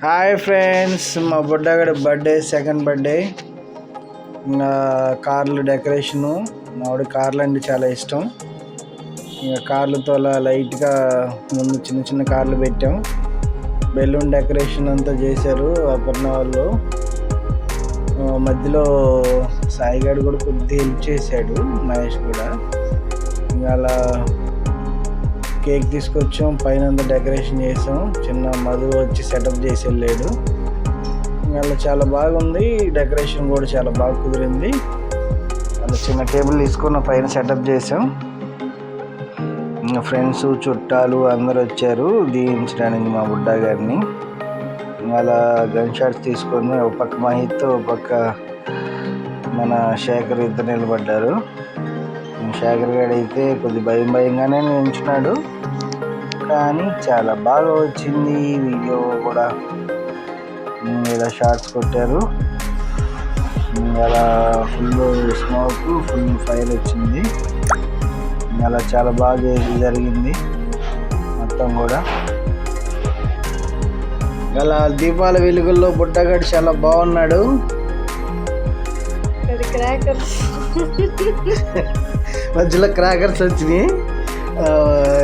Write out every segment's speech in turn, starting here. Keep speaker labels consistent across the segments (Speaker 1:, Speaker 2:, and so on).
Speaker 1: Hi friends మా బుడ్డగడి birthday second birthday ఇంకా కార్లు డెకరేషను మావిడ కార్లు అంటే చాలా ఇష్టం. ఇంకా కార్లతో అలా లైట్గా ముందు చిన్న చిన్న కార్లు పెట్టాం. బెలూన్ డెకరేషన్ అంతా చేశారు అపర్ణ వాళ్ళు. మధ్యలో సాయిగాడు కూడా కొద్దిగా హెల్ప్ చేశాడు మహేష్ కూడా. ఇంకా అలా కేక్ తీసుకొచ్చాం. పైన అంతా డెకరేషన్ చేసాం. చిన్న మధు వచ్చి సెటప్ చేసి వెళ్ళాడు. ఇంకా అలా చాలా బాగుంది. డెకరేషన్ కూడా చాలా బాగా కుదిరింది. అలా చిన్న టేబుల్ తీసుకున్న పైన సెటప్ చేసాం. ఇంకా ఫ్రెండ్స్ చుట్టాలు అందరు వచ్చారు. దీవించడానికి మా బుడ్డా గారిని. అలా గన్ షాట్స్ తీసుకొని ఒక పక్క మహిత్ ఒక పక్క మన శేఖర్ ఇద్దరు నిలబడ్డారు. శేఖర్ గారు అయితే కొద్ది భయం భయంగానే నిల్చున్నాడు కానీ చాలా బాగా వచ్చింది వీడియో కూడా. ఇలా షార్ట్స్ కొట్టారు. అలా ఫుల్ స్మోక్ ఫుల్ ఫైర్ వచ్చింది. అలా చాలా బాగా జరిగింది మొత్తం కూడా. అలా దీపాల వెలుగుల్లో బుట్టగాడు చాలా బాగున్నాడు.
Speaker 2: క్రాకర్స్
Speaker 1: మధ్యలో క్రాకర్స్ వచ్చినాయి.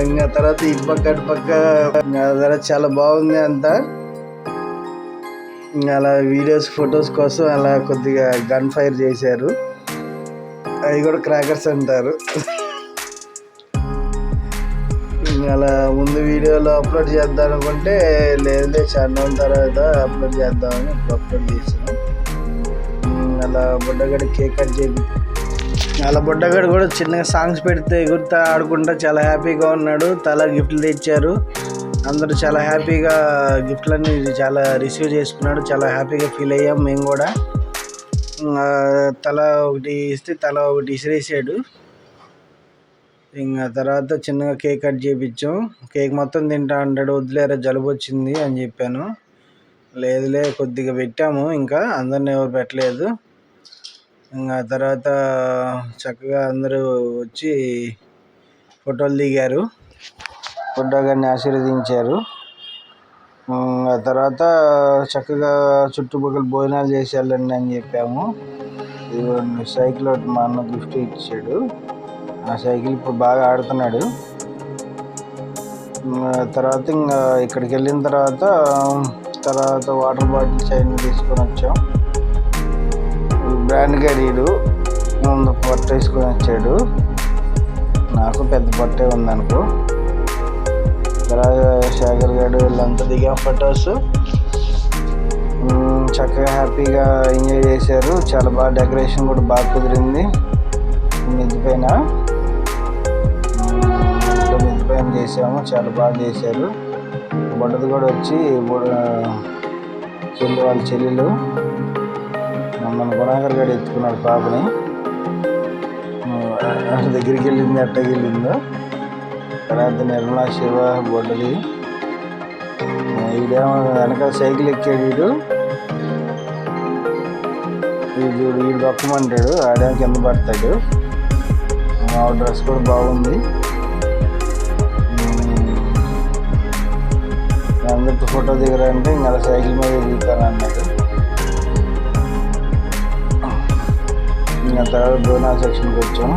Speaker 1: ఇంకా తర్వాత ఇటు పక్క అటు పక్క తర్వాత చాలా బాగుంది అంతా. ఇంకా అలా వీడియోస్ ఫొటోస్ కోసం అలా కొద్దిగా గన్ ఫైర్ చేశారు. అవి కూడా క్రాకర్స్ అంటారు. అలా ముందు వీడియోలో అప్లోడ్ చేద్దాం అనుకుంటే లేదులే చాలా తర్వాత అప్లోడ్ చేద్దామని అప్లోడ్ చేసాను. అలా బుడ్డగడ కేక్ కట్ చేపి అలా బుడ్డగాడు కూడా చిన్నగా సాంగ్స్ పెడితే ఎగురుతా ఆడుకుంటా చాలా హ్యాపీగా ఉన్నాడు. తల గిఫ్ట్లు తెచ్చారు. అందరూ చాలా హ్యాపీగా గిఫ్ట్లన్నీ చాలా రిసీవ్ చేసుకున్నాడు. చాలా హ్యాపీగా ఫీల్ అయ్యాం మేము కూడా. తల ఒకటి ఇస్తే తల ఒకటి ఇసిరేసాడు. ఇంకా తర్వాత చిన్నగా కేక్ కట్ చేయించాం కేక్ మొత్తం తింటా అంటాడు. వదిలేరా జలుబు వచ్చింది అని చెప్పాను. లేదులే కొద్దిగా పెట్టాము. ఇంకా అందరిని ఎవరు పెట్టలేదు. ఇంకా తర్వాత చక్కగా అందరూ వచ్చి ఫోటోలు దిగారు. ఫోటో గారిని ఆశీర్వదించారు. ఆ తర్వాత చక్కగా చుట్టుపక్కల భోజనాలు చేసి వెళ్ళండి అని చెప్పాము. సైకిల్ ఒకటి మా అన్న గిఫ్ట్ ఇచ్చాడు. ఆ సైకిల్ ఇప్పుడు బాగా ఆడుతున్నాడు. తర్వాత ఇంకా ఇక్కడికి వెళ్ళిన తర్వాత తర్వాత వాటర్ బాటిల్స్ అవన్నీ తీసుకొని వచ్చాం. బ్రాండ్ గడీలు ముందు పొట్ట వేసుకొని వచ్చాడు. నాకు పెద్ద పొట్టే ఉందనుకో. తర్వాత శేఖర్ గారు వీళ్ళంతా దిగాం ఫొటోస్. చక్కగా హ్యాపీగా ఎంజాయ్ చేశారు. చాలా బాగా డెకరేషన్ కూడా బాగా కుదిరింది. మిద్ది పైన. మిద్ది పైన చేసాము. చాలా బాగా చేశారు. బుడ్డది కూడా వచ్చి చెల్లి వాళ్ళ చెల్లెలు. మన గుణాకర్ గారు ఎత్తుకున్నాడు పాపని. ఆ, దగ్గరికి వెళ్ళింది అట్టకి వెళ్ళిందో. తర్వాత నిర్మలా శివ బొడ్డలి. ఈడేమో వెనకాల సైకిల్ ఎక్కాడు వీడు. వీడు వీడు దొక్కమంటాడు ఆడేమో కింద పడతాడు. ఆ డ్రెస్ కూడా బాగుంది. అందరితో ఫోటో దిగరంటే ఇంకా సైకిల్ మీద దిగుతాను అన్నాడు ఇంకా తర్వాత భోజనాల సెక్షన్కి వచ్చాము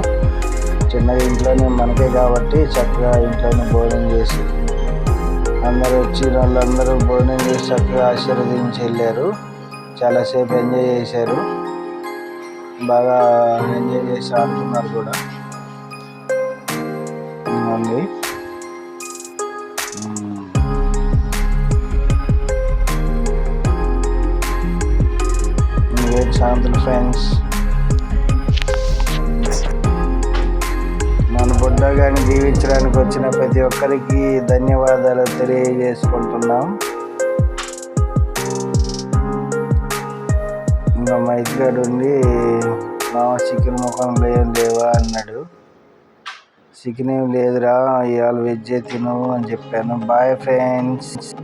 Speaker 1: చిన్నగా ఇంట్లోనే మనకే కాబట్టి చక్కగా ఇంట్లోనే భోజనం చేసి అందరూ వచ్చిన వాళ్ళందరూ భోజనం చేసి చక్కగా ఆశీర్వదించి వెళ్ళారు. చాలాసేపు ఎంజాయ్ చేశారు. బాగా ఎంజాయ్ చేసి ఆడుతున్నారు కూడా. ఉంది ఇంకేంటి సాయంత్రం ఫ్రెండ్స్? మన జీవించడానికి వచ్చిన ప్రతి ఒక్కరికి ధన్యవాదాలు తెలియజేసుకుంటున్నాం. ఇంకా మైత్రిగాడు ఉండి మామ చికెన్ ముఖంలో ఏం లేవా? అన్నాడు. చికెన్ ఏం లేదురా ఇవాళ వెజ్ తిను అని చెప్పాను. Bye friends.